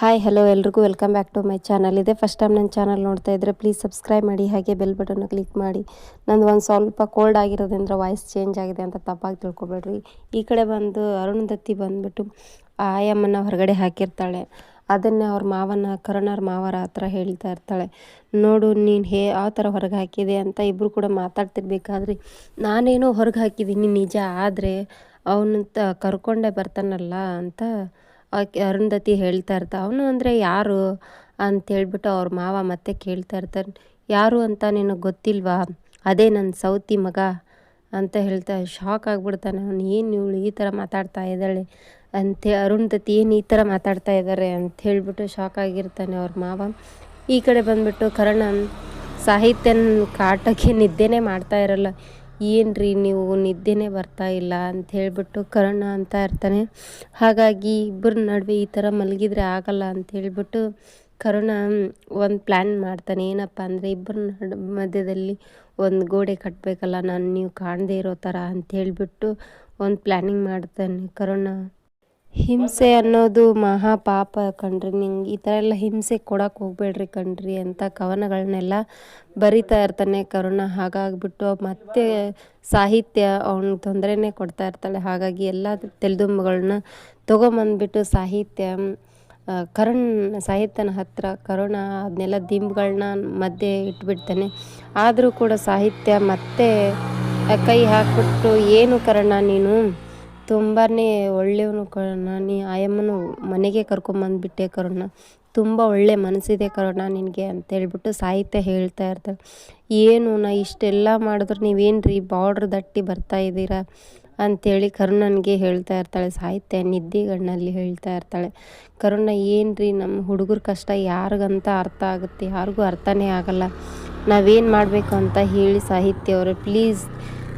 Hi hello ಎಲ್ರಿಗೂ welcome back to my channel ಇದೆ first time ನನ್ನ ಚಾನಲ್ ನೋಡ್ತಾ ಇದ್ರೆ ಪ್ಲೀಸ್ ಸಬ್ಸ್ಕ್ರೈಬ್ ಮಾಡಿ, ಹಾಗೆ ಬೆಲ್ ಬಟನ್ ಕ್ಲಿಕ್ ಮಾಡಿ. ನಂದು ಒಂದು ಸ್ವಲ್ಪ ಕೋಲ್ಡ್ ಆಗಿರೋದ್ರಿಂದ ವಾಯ್ಸ್ ಚೇಂಜ್ ಆಗಿದೆ ಅಂತ ತಪ್ಪಾಗಿ ತಿಳ್ಕೊಬೇಡ್ರಿ. ಈ ಕಡೆ ಬಂದು ಅರುಣದತ್ತಿ ಬಂದುಬಿಟ್ಟು ಆಯಮ್ಮನ ಹೊರಗಡೆ ಹಾಕಿರ್ತಾಳೆ. ಅದನ್ನೇ ಅವ್ರ ಮಾವನ ಕರುಣಾರ್ ಮಾವರ ಹತ್ರ ಹೇಳ್ತಾ ಇರ್ತಾಳೆ. ನೋಡು, ನೀನು ಹೇ ಯಾವ ಥರ ಹೊರಗೆ ಹಾಕಿದೆ ಅಂತ ಇಬ್ಬರು ಕೂಡ ಮಾತಾಡ್ತಿರ್ಬೇಕಾದ್ರೆ ನಾನೇನೋ ಹೊರಗೆ ಹಾಕಿದ್ದೀನಿ ನಿಜ, ಆದರೆ ಅವನಂತ ಕರ್ಕೊಂಡೇ ಬರ್ತಾನಲ್ಲ ಅಂತ ಅರುಂಧತಿ ಹೇಳ್ತಾ ಇರ್ತಾ, ಅವನು ಅಂದರೆ ಯಾರು? ಅಂತ ಹೇಳ್ಬಿಟ್ಟು ಅವ್ರ ಮಾವ ಮತ್ತೆ ಕೇಳ್ತಾ ಇರ್ತಾರೆ, ಯಾರು ಅಂತ ನಿನಗೆ ಗೊತ್ತಿಲ್ವಾ? ಅದೇ ನನ್ನ ಸೌತಿ ಮಗ. ಅಂತ ಹೇಳ್ತಾ, ಶಾಕ್ ಆಗ್ಬಿಡ್ತಾನೆ ಅವನು, ಏನು ಇವಳು ಈ ಥರ ಮಾತಾಡ್ತಾ ಇದ್ದಾಳೆ? ಅಂತ ಅರುಂಧತಿ, ಏನು ಈ ಥರ ಮಾತಾಡ್ತಾ ಇದ್ದಾರೆ ಅಂತ ಹೇಳ್ಬಿಟ್ಟು ಶಾಕ್ ಆಗಿರ್ತಾನೆ ಅವ್ರ ಮಾವ. ಈ ಕಡೆ ಬಂದುಬಿಟ್ಟು ಕರ್ಣ ಸಾಹಿತ್ಯನ ಕಾಟಕ್ಕೆ ನಿದ್ದೆನೇ ಮಾಡ್ತಾ ಇರಲ್ಲ. ಏನ್ರಿ ನೀವು ನಿದ್ದೆನೇ ಬರ್ತಾ ಇಲ್ಲ ಅಂತ ಹೇಳಿಬಿಟ್ಟು ಕರ್ಣ ಅಂತ ಇರ್ತಾನೆ. ಹಾಗಾಗಿ ಇಬ್ಬರ ನಡುವೆ ಈ ಥರ ಮಲಗಿದ್ರೆ ಆಗಲ್ಲ ಅಂತ ಹೇಳಿಬಿಟ್ಟು ಕರುಣ ಒಂದು ಪ್ಲ್ಯಾನ್ ಮಾಡ್ತಾನೆ. ಏನಪ್ಪ ಅಂದರೆ ಇಬ್ಬರ ನಡು, ಮಧ್ಯದಲ್ಲಿ ಒಂದು ಗೋಡೆ ಕಟ್ಟಬೇಕಲ್ಲ ನಾನು ನೀವು ಕಾಣದೇ ಇರೋ ಥರ ಅಂತ ಹೇಳಿಬಿಟ್ಟು ಒಂದು ಪ್ಲ್ಯಾನಿಂಗ್ ಮಾಡ್ತಾನೆ ಕರುಣ. ಹಿಂಸೆ ಅನ್ನೋದು ಮಹಾ ಪಾಪ ಕಣ್ರಿ. ನಿಂಗೆ ಈ ಥರ ಎಲ್ಲ ಹಿಂಸೆ ಕೊಡಕ್ಕೆ ಹೋಗ್ಬೇಡ್ರಿ ಕಣ್ರಿ ಅಂತ ಕವನಗಳನ್ನೆಲ್ಲ ಬರಿತಾ ಇರ್ತಾನೆ ಕರುಣ. ಹಾಗಾಗ್ಬಿಟ್ಟು ಮತ್ತೆ ಸಾಹಿತ್ಯ ಅವ್ನ ತೊಂದರೆನೇ ಕೊಡ್ತಾ ಇರ್ತಾಳೆ. ಹಾಗಾಗಿ ಎಲ್ಲ ತೆಲೆದುಂಬುಗಳನ್ನ ತೊಗೊಂಬಂದ್ಬಿಟ್ಟು ಸಾಹಿತ್ಯ ಕರುಣ್, ಸಾಹಿತ್ಯನ ಹತ್ರ ಕರುಣ ಅದನ್ನೆಲ್ಲ ದಿಂಬುಗಳನ್ನ ಮಧ್ಯೆ ಇಟ್ಬಿಡ್ತಾನೆ. ಆದರೂ ಕೂಡ ಸಾಹಿತ್ಯ ಮತ್ತೆ ಕೈ ಹಾಕ್ಬಿಟ್ಟು ಏನು ಕರುಣ ನೀನು? ತುಂಬಾ ಒಳ್ಳೆಯವನು ಕರುಣ. ನೀ ಆಯಮ್ಮನು ಮನೆಗೆ ಕರ್ಕೊಂಬಂದುಬಿಟ್ಟೆ ಕರುಣ. ತುಂಬ ಒಳ್ಳೆ ಮನಸ್ಸಿದೆ ಕರುಣ ನಿನಗೆ ಅಂತೇಳ್ಬಿಟ್ಟು ಸಾಹಿತ್ಯ ಹೇಳ್ತಾ ಇರ್ತಾಳೆ. ಏನು, ನಾ ಇಷ್ಟೆಲ್ಲ ಮಾಡಿದ್ರು ನೀವೇನು ರೀ ಬಾರ್ಡ್ರ್ ದಟ್ಟಿ ಬರ್ತಾ ಇದ್ದೀರಾ? ಅಂಥೇಳಿ ಕರುಣನಿಗೆ ಹೇಳ್ತಾ ಇರ್ತಾಳೆ. ಸಾಹಿತ್ಯ ನಿದ್ದೆಗಣ್ಣಲ್ಲಿ ಹೇಳ್ತಾ ಇರ್ತಾಳೆ. ಕರುಣ ಏನು ರೀ ನಮ್ಮ ಹುಡುಗರ ಕಷ್ಟ ಯಾರಿಗಂತ ಅರ್ಥ ಆಗುತ್ತೆ? ಯಾರಿಗೂ ಅರ್ಥನೇ ಆಗಲ್ಲ. ನಾವೇನು ಮಾಡಬೇಕು ಅಂತ ಹೇಳಿ ಸಾಹಿತ್ಯ ಅವರು ಪ್ಲೀಸ್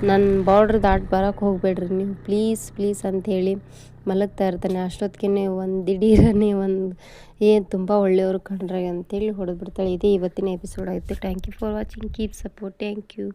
ನನ್ನ ಬಾರ್ಡ್ರ್ ದಾಟಿ ಬರೋಕ್ಕೆ ಹೋಗಬೇಡ್ರಿ ನೀವು. ಪ್ಲೀಸ್ ಪ್ಲೀಸ್ ಅಂಥೇಳಿ ಮಲಗ್ತಾ ಇರ್ತಾನೆ. ಅಷ್ಟೊತ್ತಿಗೆ ಒಂದು ದಿಢೀರನೇ ಒಂದು ಏನು ತುಂಬ ಒಳ್ಳೆಯವರು ಕಂಡ್ರೆ ಅಂತೇಳಿ ಹೊಡೆದ್ಬಿಡ್ತಾಳೆ. ಇದೇ ಇವತ್ತಿನ ಎಪಿಸೋಡ್ ಆಯಿತು. Thank you for watching keep support thank you